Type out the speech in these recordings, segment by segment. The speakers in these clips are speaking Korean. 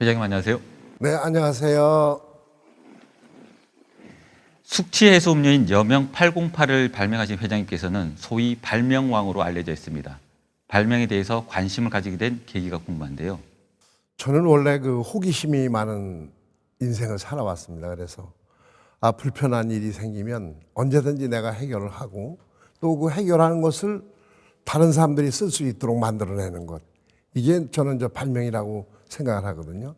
회장님 안녕하세요. 네, 안녕하세요. 숙취 해소 음료인 여명 808을 발명하신 회장님께서는 소위 발명왕으로 알려져 있습니다. 발명에 대해서 관심을 가지게 된 계기가 궁금한데요. 저는 원래 그 호기심이 많은 인생을 살아왔습니다. 그래서 아, 불편한 일이 생기면 언제든지 내가 해결을 하고 또 그 해결하는 것을 다른 사람들이 쓸 수 있도록 만들어내는 것. 이게 저는 저 발명이라고 생각을 하거든요.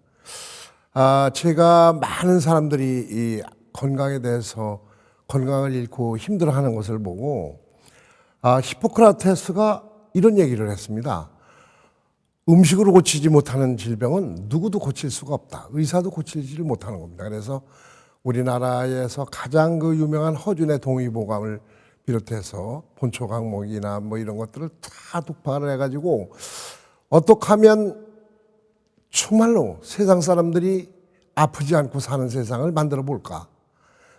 아, 제가 많은 사람들이 이 건강에 대해서 건강을 잃고 힘들어하는 것을 보고 아, 히포크라테스가 이런 얘기를 했습니다. 음식으로 고치지 못하는 질병은 누구도 고칠 수가 없다. 의사도 고치지를 못하는 겁니다. 그래서 우리나라에서 가장 그 유명한 허준의 동의보감을 비롯해서 본초 강목이나 뭐 이런 것들을 다 독파를 해가지고 어떻게 하면 정말로 세상 사람들이 아프지 않고 사는 세상을 만들어 볼까.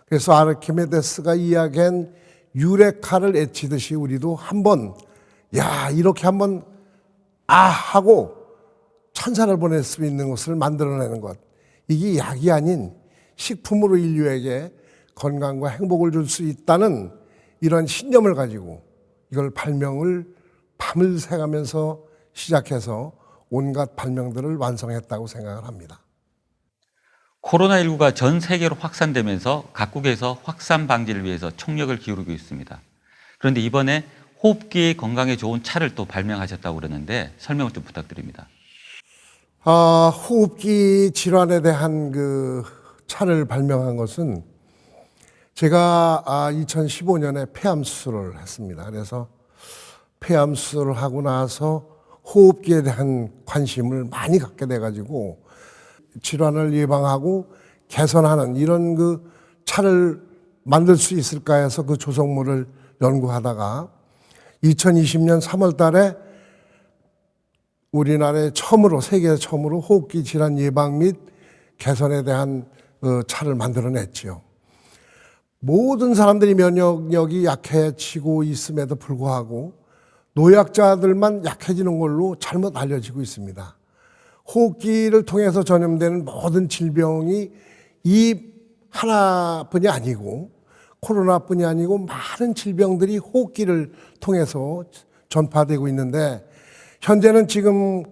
그래서 아르키메데스가 이야기한 유레카를 애치듯이 우리도 한번 야 이렇게 한번 아 하고 천사를 보낼 수 있는 것을 만들어내는 것 이게 약이 아닌 식품으로 인류에게 건강과 행복을 줄 수 있다는 이런 신념을 가지고 이걸 발명을 밤을 새가면서 시작해서 온갖 발명들을 완성했다고 생각을 합니다. 코로나19가 전 세계로 확산되면서 각국에서 확산 방지를 위해서 총력을 기울이고 있습니다. 그런데 이번에 호흡기 건강에 좋은 차를 또 발명하셨다고 그러는데 설명을 좀 부탁드립니다. 아, 호흡기 질환에 대한 그 차를 발명한 것은 제가 아, 2015년에 폐암 수술을 했습니다. 그래서 폐암 수술을 하고 나서 호흡기에 대한 관심을 많이 갖게 돼가지고 질환을 예방하고 개선하는 이런 그 차를 만들 수 있을까 해서 그 조성물을 연구하다가 2020년 3월 달에 우리나라에 처음으로 세계 처음으로 호흡기 질환 예방 및 개선에 대한 그 차를 만들어냈지요. 모든 사람들이 면역력이 약해지고 있음에도 불구하고 노약자들만 약해지는 걸로 잘못 알려지고 있습니다. 호흡기를 통해서 전염되는 모든 질병이 이 하나뿐이 아니고 코로나뿐이 아니고 많은 질병들이 호흡기를 통해서 전파되고 있는데 현재는 지금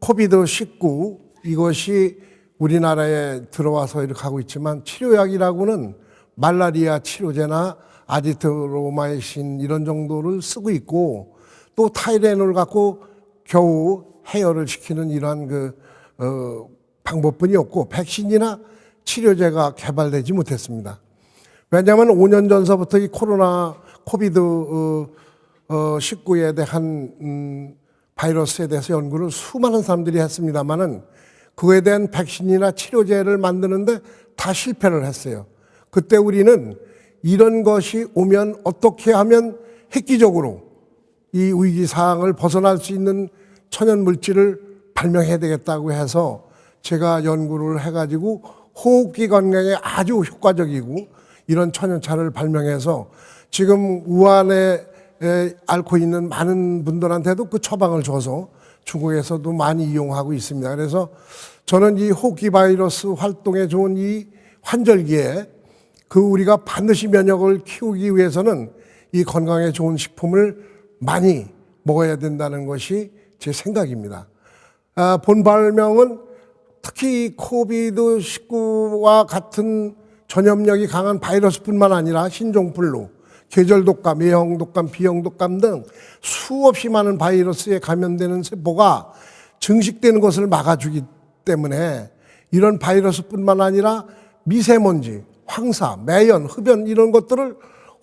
코비드 19 이것이 우리나라에 들어와서 이렇게 하고 있지만 치료약이라고는 말라리아 치료제나 아지트로마이신 이런 정도를 쓰고 있고 또 타이레놀 갖고 겨우 해열을 시키는 이러한 그 어, 방법뿐이 없고 백신이나 치료제가 개발되지 못했습니다. 왜냐하면 5년 전서부터 이 코로나 코비드 어, 어, 19에 대한 음, 바이러스에 대해서 연구를 수많은 사람들이 했습니다만은 그에 대한 백신이나 치료제를 만드는데 다 실패를 했어요. 그때 우리는 이런 것이 오면 어떻게 하면 획기적으로 이 위기 상황을 벗어날 수 있는 천연 물질을 발명해야 되겠다고 해서 제가 연구를 해가지고 호흡기 건강에 아주 효과적이고 이런 천연차를 발명해서 지금 우한에 에, 앓고 있는 많은 분들한테도 그 처방을 줘서 중국에서도 많이 이용하고 있습니다. 그래서 저는 이 호흡기 바이러스 활동에 좋은 이 환절기에 그 우리가 반드시 면역을 키우기 위해서는 이 건강에 좋은 식품을 많이 먹어야 된다는 것이 제 생각입니다. 아, 본 발명은 특히 코비드 19와 같은 전염력이 강한 바이러스뿐만 아니라 신종플루, 계절 독감, A형 독감, B형 독감 등 수없이 많은 바이러스에 감염되는 세포가 증식되는 것을 막아주기 때문에 이런 바이러스뿐만 아니라 미세먼지, 황사, 매연, 흡연 이런 것들을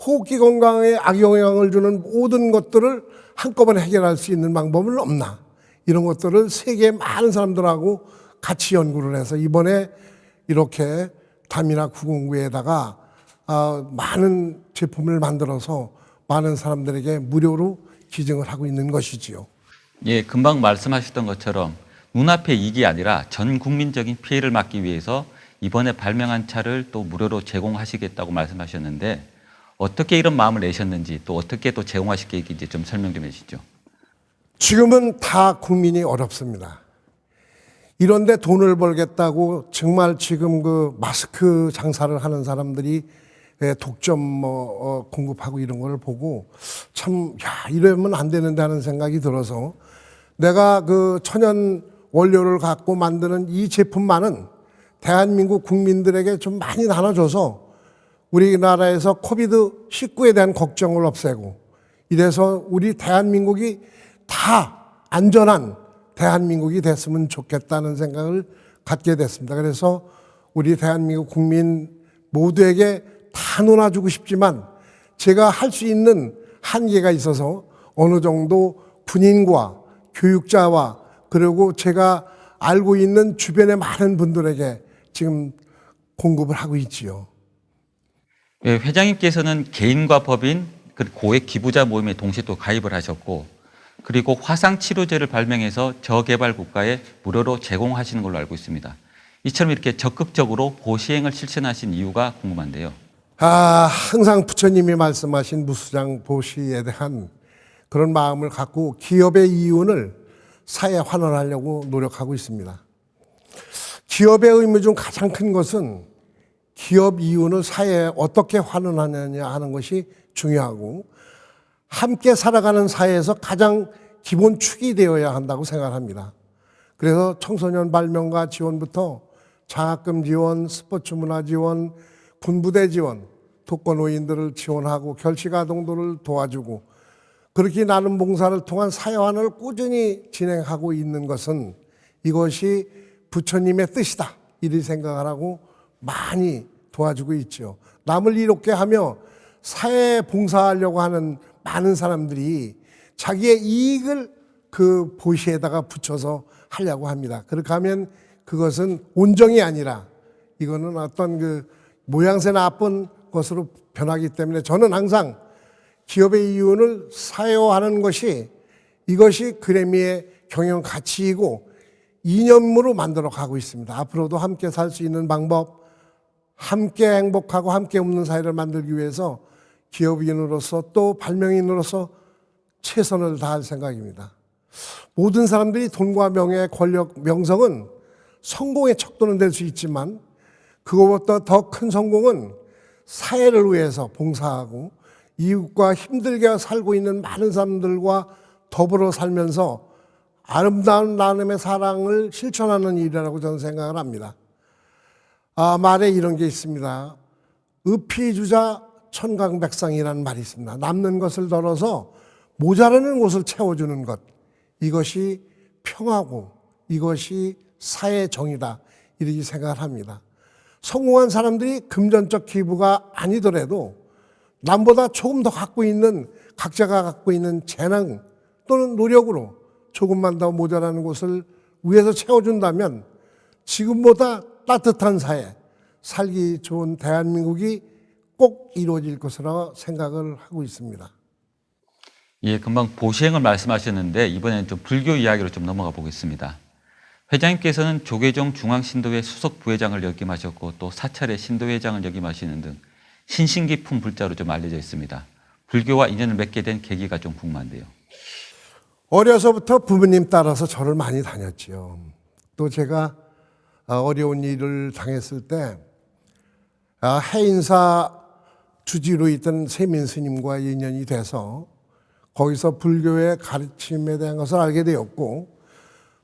호흡기 건강에 악영향을 주는 모든 것들을 한꺼번에 해결할 수 있는 방법은 없나? 이런 것들을 세계 많은 사람들하고 같이 연구를 해서 이번에 이렇게 담이나 구공구에다가 어, 많은 제품을 만들어서 많은 사람들에게 무료로 기증을 하고 있는 것이지요. 예, 금방 말씀하셨던 것처럼 눈앞의 이익이 아니라 전 국민적인 피해를 막기 위해서 이번에 발명한 차를 또 무료로 제공하시겠다고 말씀하셨는데 어떻게 이런 마음을 내셨는지 또 어떻게 또 제공하실 계획인지 좀 설명 좀 해주시죠. 지금은 다 국민이 어렵습니다. 이런데 돈을 벌겠다고 정말 지금 그 마스크 장사를 하는 사람들이 예, 독점 뭐 어, 공급하고 이런 걸 보고 참 야 이러면 안 되는데 하는 생각이 들어서 내가 그 천연 원료를 갖고 만드는 이 제품만은 대한민국 국민들에게 좀 많이 나눠줘서 우리나라에서 코비드 19에 대한 걱정을 없애고 이래서 우리 대한민국이 다 안전한 대한민국이 됐으면 좋겠다는 생각을 갖게 됐습니다. 그래서 우리 대한민국 국민 모두에게 다 놀아주고 싶지만 제가 할 수 있는 한계가 있어서 어느 정도 군인과 교육자와 그리고 제가 알고 있는 주변의 많은 분들에게 지금 공급을 하고 있지요. 예, 회장님께서는 개인과 법인 그리고 고액 기부자 모임에 동시에 또 가입을 하셨고 그리고 화상 치료제를 발명해서 저개발 국가에 무료로 제공하시는 걸로 알고 있습니다. 이처럼 이렇게 적극적으로 보시행을 실천하신 이유가 궁금한데요. 아, 항상 부처님이 말씀하신 무수장 보시에 대한 그런 마음을 갖고 기업의 이윤을 사회에 환원하려고 노력하고 있습니다. 기업의 의미 중 가장 큰 것은 기업 이윤을 사회에 어떻게 환원하느냐 하는 것이 중요하고 함께 살아가는 사회에서 가장 기본 축이 되어야 한다고 생각합니다. 그래서 청소년 발명가 지원부터 장학금 지원, 스포츠 문화 지원, 군부대 지원, 독거노인들을 지원하고 결식아동들을 도와주고 그렇게 나눔 봉사를 통한 사회환을 꾸준히 진행하고 있는 것은 이것이 부처님의 뜻이다. 이리 생각을 하고 많이 도와주고 있죠. 남을 이롭게 하며 사회에 봉사하려고 하는 많은 사람들이 자기의 이익을 그 보시에다가 붙여서 하려고 합니다. 그렇게 하면 그것은 온정이 아니라 이거는 어떤 그 모양새 나쁜 것으로 변하기 때문에 저는 항상 기업의 이윤을 사회화하는 것이 이것이 그래미의 경영 가치이고 이념으로 만들어 가고 있습니다. 앞으로도 함께 살 수 있는 방법, 함께 행복하고 함께 없는 사회를 만들기 위해서 기업인으로서 또 발명인으로서 최선을 다할 생각입니다. 모든 사람들이 돈과 명예, 권력, 명성은 성공의 척도는 될 수 있지만 그것보다 더 큰 성공은 사회를 위해서 봉사하고 이웃과 힘들게 살고 있는 많은 사람들과 더불어 살면서 아름다운 나눔의 사랑을 실천하는 일이라고 저는 생각을 합니다. 아, 말에 이런 게 있습니다. 의피주자 천강백상이라는 말이 있습니다. 남는 것을 덜어서 모자라는 곳을 채워주는 것. 이것이 평화고 이것이 사회 정의다. 이렇게 생각을 합니다. 성공한 사람들이 금전적 기부가 아니더라도 남보다 조금 더 갖고 있는 각자가 갖고 있는 재능 또는 노력으로 조금만 더 모자라는 곳을 위해서 채워준다면 지금보다 따뜻한 사회, 살기 좋은 대한민국이 꼭 이루어질 것이라고 생각을 하고 있습니다. 예, 금방 보시행을 말씀하셨는데 이번에는 좀 불교 이야기로 좀 넘어가 보겠습니다. 회장님께서는 조계종 중앙신도회 수석 부회장을 역임하셨고 또 사찰의 신도회장을 역임하시는 등 신신 깊은 불자로 좀 알려져 있습니다. 불교와 인연을 맺게 된 계기가 좀 궁금한데요. 어려서부터 부모님 따라서 절을 많이 다녔지요. 또 제가 아, 어려운 일을 당했을 때 아, 해인사 주지로 있던 세민 스님과 인연이 돼서 거기서 불교의 가르침에 대한 것을 알게 되었고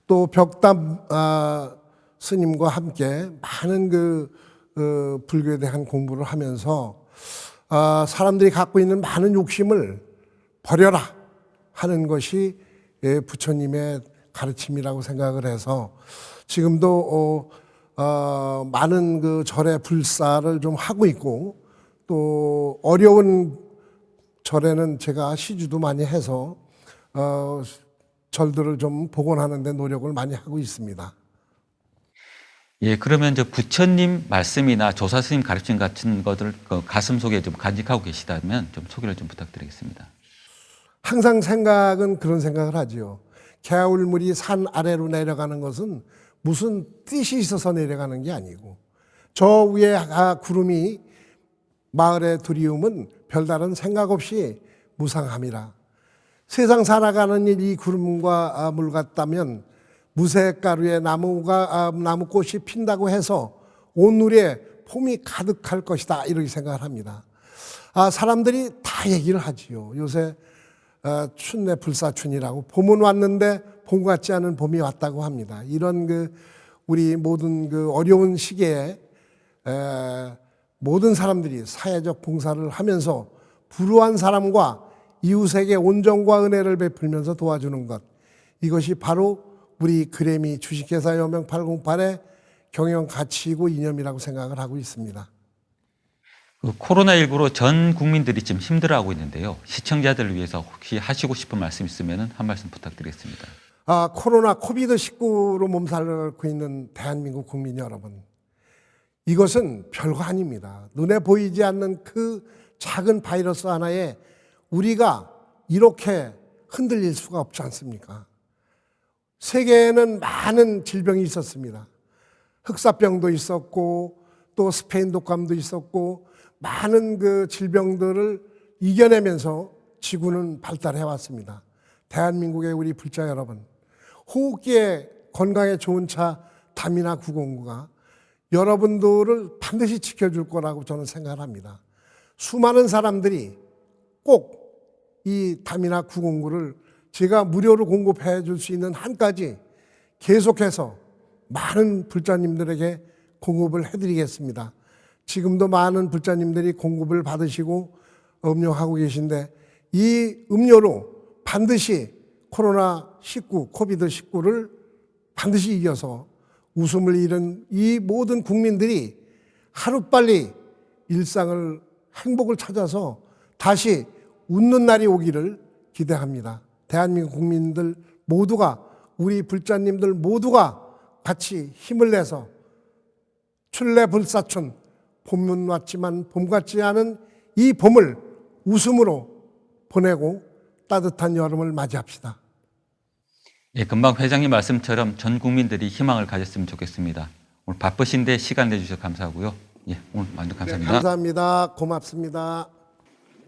또 벽담 아, 스님과 함께 많은 그 어, 불교에 대한 공부를 하면서 아, 사람들이 갖고 있는 많은 욕심을 버려라 하는 것이 예, 부처님의 가르침이라고 생각을 해서 지금도 어, 어, 많은 그 절의 불사를 좀 하고 있고 또 어려운 절에는 제가 시주도 많이 해서 어, 절들을 좀 복원하는 데 노력을 많이 하고 있습니다. 예, 그러면 저 부처님 말씀이나 조사 스님 가르침 같은 것들 그 가슴 속에 좀 간직하고 계시다면 좀 소개를 좀 부탁드리겠습니다. 항상 생각은 그런 생각을 하지요. 개울물이 산 아래로 내려가는 것은 무슨 뜻이 있어서 내려가는 게 아니고 저 위에 아, 구름이 마을에 두리움은 별다른 생각 없이 무상함이라. 세상 살아가는 일이 구름과 아, 물 같다면 무쇠가루에 나무가 아, 나무꽃이 핀다고 해서 온누리에 봄이 가득할 것이다 이렇게 생각을 합니다. 아, 사람들이 다 얘기를 하지요. 요새 어, 춘내 불사춘이라고 봄은 왔는데 봄 같지 않은 봄이 왔다고 합니다. 이런 그 우리 모든 그 어려운 시기에 에, 모든 사람들이 사회적 봉사를 하면서 불우한 사람과 이웃에게 온정과 은혜를 베풀면서 도와주는 것 이것이 바로 우리 그래미 주식회사 여명 808의 경영 가치이고 이념이라고 생각을 하고 있습니다. 그 코로나19로 전 국민들이 지금 힘들어하고 있는데요. 시청자들을 위해서 혹시 하시고 싶은 말씀 있으면 한 말씀 부탁드리겠습니다. 아, 코로나 코비드 19로 몸살을 앓고 있는 대한민국 국민 여러분. 이것은 별거 아닙니다. 눈에 보이지 않는 그 작은 바이러스 하나에 우리가 이렇게 흔들릴 수가 없지 않습니까? 세계에는 많은 질병이 있었습니다. 흑사병도 있었고 또 스페인 독감도 있었고 많은 그 질병들을 이겨내면서 지구는 발달해 왔습니다. 대한민국의 우리 불자 여러분, 호흡기에 건강에 좋은 차 다미나 909가 여러분들을 반드시 지켜줄 거라고 저는 생각을 합니다. 수많은 사람들이 꼭이 다미나 909를 제가 무료로 공급해 줄 수 있는 한까지 계속해서 많은 불자님들에게 공급을 해드리겠습니다. 지금도 많은 불자님들이 공급을 받으시고 음료하고 계신데 이 음료로 반드시 코로나 19, 코비드 19를 반드시 이겨서 웃음을 잃은 이 모든 국민들이 하루빨리 일상을 행복을 찾아서 다시 웃는 날이 오기를 기대합니다. 대한민국 국민들 모두가 우리 불자님들 모두가 같이 힘을 내서 출래 불사춘 봄은 왔지만 봄 같지 않은 이 봄을 웃음으로 보내고 따뜻한 여름을 맞이합시다. 예, 금방 회장님 말씀처럼 전 국민들이 희망을 가졌으면 좋겠습니다. 오늘 바쁘신데 시간 내주셔서 감사하고요. 예, 오늘 완전 감사합니다. 감사합니다. 고맙습니다.